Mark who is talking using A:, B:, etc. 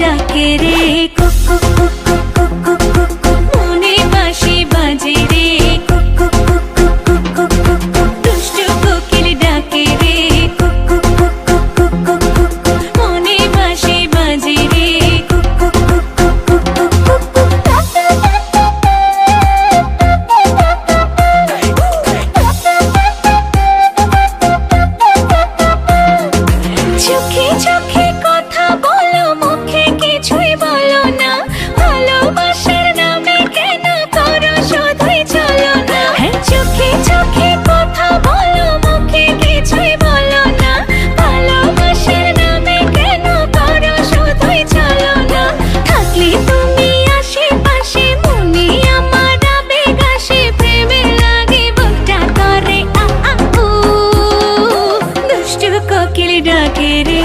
A: ডাকে রে ডাকে রে